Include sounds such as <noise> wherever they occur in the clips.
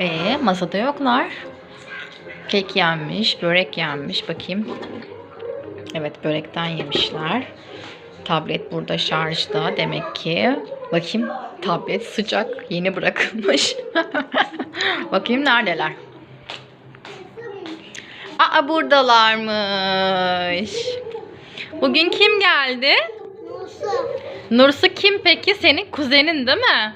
Ee, masada yoklar. Kek yenmiş, börek yenmiş. Bakayım. Evet, börekten yemişler. Tablet burada şarjda demek ki. Bakayım. Tablet sıcak. Yeni bırakılmış. <laughs> Bakayım neredeler. Aa buradalarmış. Bugün kim geldi? Nasıl? Nursu kim peki? Senin kuzenin değil mi?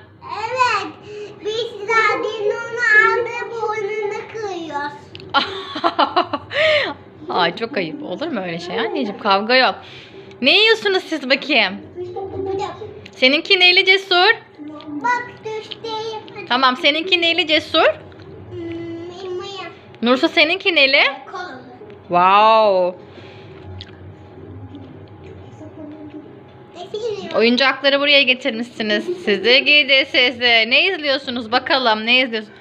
<laughs> Ay çok ayıp. Olur mu öyle şey anneciğim? Kavga yok. Ne yiyorsunuz siz bakayım? Seninki neyli cesur? Bak düşteyim. Tamam seninki neyli cesur? Hmm. Nursu seninki? Kolalı. Wow. Oyuncakları buraya getirmişsiniz. Sizi gidi sizi. Ne izliyorsunuz bakalım? Ne izliyorsunuz?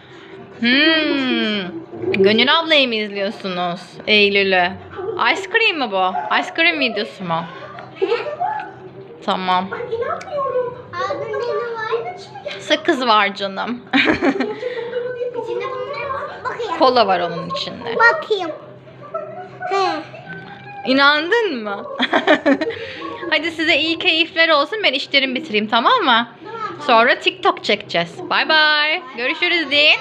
Hmm. Gönül ablayı mı izliyorsunuz? Eylül'ü. Ice cream mi bu? Ice cream videosu mu? Tamam. Sakız var canım. <laughs> Kola var onun içinde. Bakayım. He. İnandın mı? <laughs> Hadi size iyi keyifler olsun. Ben işlerimi bitireyim tamam mı? Sonra TikTok çekeceğiz. Bay bay. Görüşürüz deyin.